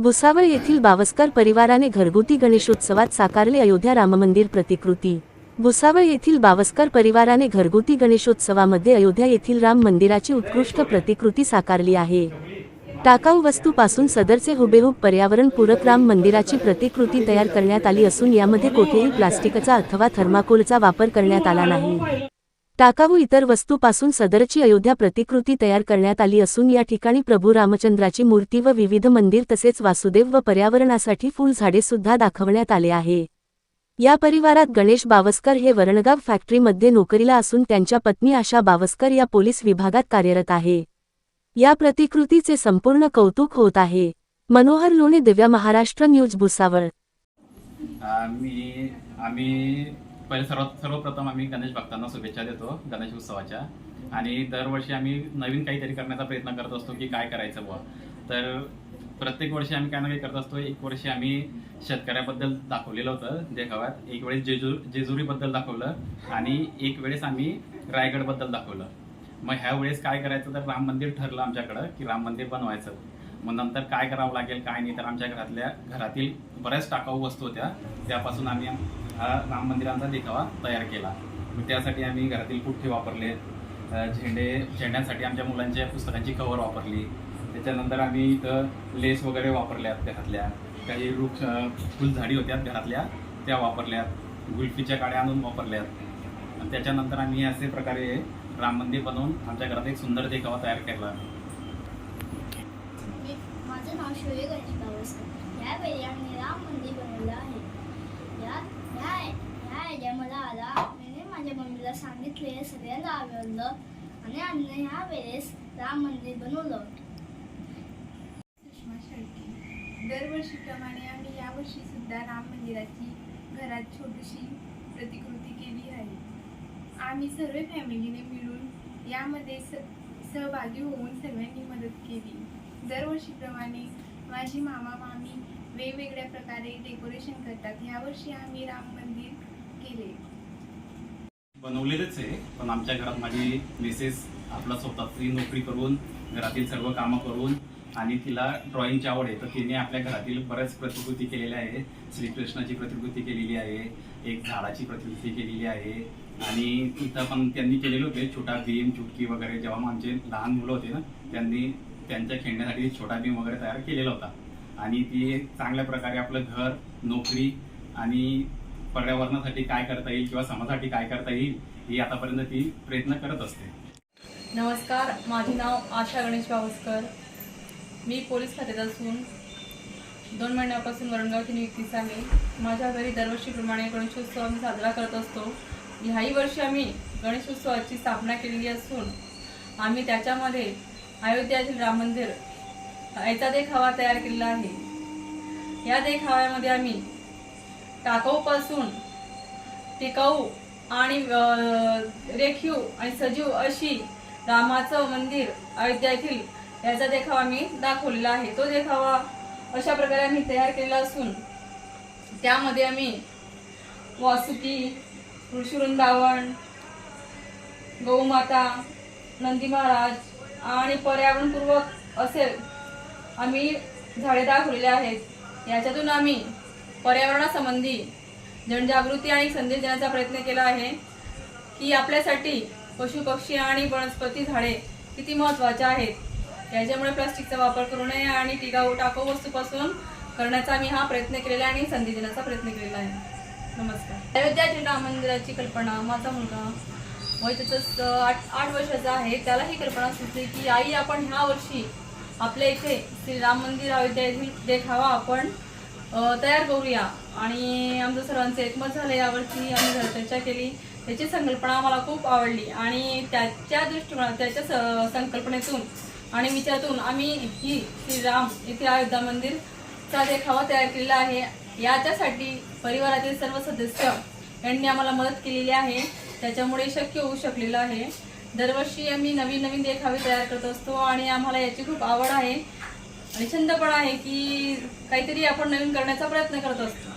भुसावळ येथील बावस्कर परिवाराने घरगुती गणेशोत्सवात साकारले अयोध्या राममंदिर प्रतिकृती. भुसावळ येथील बावस्कर परिवाराने घरगुती गणेशोत्सवामध्ये अयोध्या येथील राम मंदिराची उत्कृष्ट प्रतिकृती साकारली आहे. टाकाऊ वस्तूपासून सदरचे हुबेहूब पर्यावरणपूरक राम मंदिराची प्रतिकृती तयार करण्यात आली असून यामध्ये कोठेही प्लास्टिकचा अथवा थर्माकोलचा वापर करण्यात आला नाही. टाकाऊ इतर वस्तूपासून सदरची अयोध्या प्रतिकृती तयार करण्यात आली असून या ठिकाणी प्रभू रामचंद्राची मूर्ती व विविध मंदिर तसेच वासुदेव व पर्यावरणासाठी फुलझाडे सुद्धा दाखवण्यात आले आहे. या परिवारात गणेश बावस्कर हे वरणगाव फॅक्टरीमध्ये नोकरीला असून त्यांच्या पत्नी आशा बावस्कर या पोलीस विभागात कार्यरत आहे. या प्रतिकृतीचे संपूर्ण कौतुक होत आहे. मनोहर लोणे दिव्या महाराष्ट्र न्यूज भुसावळ. आम्ही आम्ही पहिले सर्व सर्वप्रथम आम्ही गणेश भक्तांना शुभेच्छा देतो गणेश उत्सवाच्या. आणि दरवर्षी आम्ही नवीन काहीतरी करण्याचा प्रयत्न करत असतो की काय करायचं बुवा. तर प्रत्येक वर्षी आम्ही काय ना काही करत असतो एक वर्षी आम्ही शेतकऱ्याबद्दल दाखवलेलं होतं देखाव्यात एक वेळेस जेजू जेजुरीबद्दल दाखवलं आणि एक वेळेस आम्ही रायगडबद्दल दाखवलं. मग ह्या वेळेस काय करायचं तर राम मंदिर ठरलं आमच्याकडं की राम मंदिर बनवायचं. मग नंतर काय करावं लागेल काय नाही तर आमच्या घरातल्या घरातील बऱ्याच टाकाऊ वस्तू होत्या त्यापासून आम्ही हा राम मंदिरांचा देखावा तयार केला. मग त्यासाठी आम्ही घरातील पुठ्ठे वापरले. झेंडे झेंड्यांसाठी आमच्या मुलांच्या पुस्तकांची कवर वापरली. त्याच्यानंतर आम्ही इथं लेस वगैरे वापरल्यात घरातल्या. काही वृक्ष फुलझाडी होत्या घरातल्या त्या वापरल्यात. गुल्फीच्या काड्या आणून वापरल्यात. आणि त्याच्यानंतर आम्ही असे प्रकारे राम मंदिर बनवून आमच्या घरात एक सुंदर देखावा तयार केला. माझं नाव शोये गणेश यावेळी आम्ही राम मंदिर बनवलं आहे. यात ह्या ह्या आयडिया मला आला. मी माझ्या मम्मीला सांगितले सगळ्यांना आवडलं. आणि आम्ही ह्या वेळेस राम मंदिर बनवलं. सुषमा शेळके दरवर्षीप्रमाणे आम्ही यावर्षी सुद्धा राम मंदिराची घरात छोटीशी प्रतिकृती केली आहे. आम्ही सर्व फॅमिलीने मिळून यामध्ये स सहभागी होऊन सर्वांनी मदत केली. दरवर्षीप्रमाणे माझी मामा मामी वेगवेगळ्या प्रकारे डेकोरेशन करतात. यावर्षी आम्ही राम मंदिर केले. बनवलेलंच आहे पण आमच्या घरात माझी मिसेस आपला स्वतःची नोकरी करून घरातील सर्व कामं करून आणि तिला ड्रॉइंगची आवड आहे. तर तिने आपल्या घरातील बऱ्याच प्रतिकृती केलेल्या आहे श्रीकृष्णाची प्रतिकृती केलेली आहे एक झाडाची प्रतिकृती केलेली आहे. आणि इथं पण त्यांनी केलेले होते छोटा भीम चुटकी वगैरे. जेव्हा आमचे लहान मुलं होते ना त्यांनी त्यांच्या खेळण्यासाठी छोटा भीम वगैरे तयार केलेला होता. आणि ती चांगल्या प्रकारे आपलं घर नोकरी आणि पर्यावरणासाठी काय करता येईल किंवा समाजासाठी काय करता येईल ही आतापर्यंत ती प्रयत्न करत असते. नमस्कार माझे नाव आशा गणेश बावस्कर मी पोलीस खात्यात असून दोन महिन्यापासून वरणगावची नियुक्तीच आहे. माझ्या घरी दरवर्षीप्रमाणे गणेशोत्सव आम्ही साजरा करत असतो. ह्याही वर्षी आम्ही गणेशोत्सवाची स्थापना केलेली असून आम्ही त्याच्यामध्ये अयोध्यातील राम मंदिर याचा देखावा तयार केलेला आहे. या देखाव्यामध्ये आम्ही टाकाऊपासून टिकाऊ आणि रेखीव आणि सजीव अशी रामाचं मंदिर अयोध्या येथील याचा देखावा मी दाखवलेला आहे. तो देखावा अशा प्रकारे आम्ही तयार केलेला असून त्यामध्ये आम्ही वासुकी ऋषीवृंदावन गौमाता नंदी महाराज आणि पर्यावरणपूर्वक असे आम्ही झाडे दाखवलेले आहेत. याच्यातून आम्ही पर्यावरणासंबंधी जनजागृती आणि संदेश देण्याचा प्रयत्न केला आहे की आपल्यासाठी पशुपक्षी आणि वनस्पती झाडे किती महत्त्वाचे आहेत. याच्यामुळे प्लास्टिकचा वापर करू नये आणि टिकाऊ टाकाऊ वस्तूपासून करण्याचा आम्ही हा प्रयत्न केलेला आहे आणि संधी देण्याचा प्रयत्न केलेला आहे. नमस्कार. अयोध्या राम मंदिराची कल्पना माझा मुलगा वय त्याचं आठ आठ वर्षाचा आहे. त्याला ही कल्पना सुचली की आई आपण ह्या वर्षी आपल्या इथे श्रीराम मंदिर अयोध्या येथील देखावा आपण तयार करूया. आणि आमचं सर्वांचं एकमत झालं यावरती आम्ही चर्चा केली. त्याची संकल्पना आम्हाला खूप आवडली. आणि त्याच्या दृष्टिकोना त्याच्या स- संकल्पनेतून आणि विचारातून आम्ही ही श्रीराम येथे अयोध्या मंदिरचा देखावा तयार केलेला आहे. याच्यासाठी परिवारातील सर्व सदस्य यांनी आम्हाला मदत केलेली आहे. त्याच्यामुळे शक्य होऊ शकलेलं आहे. दरवर्षी आम्ही नवीन नवीन देखावे तयार करत असतो आणि आम्हाला याची खूप आवड आहे आणि छंद पण आहे की काहीतरी आपण नवीन करण्याचा प्रयत्न करत असतो.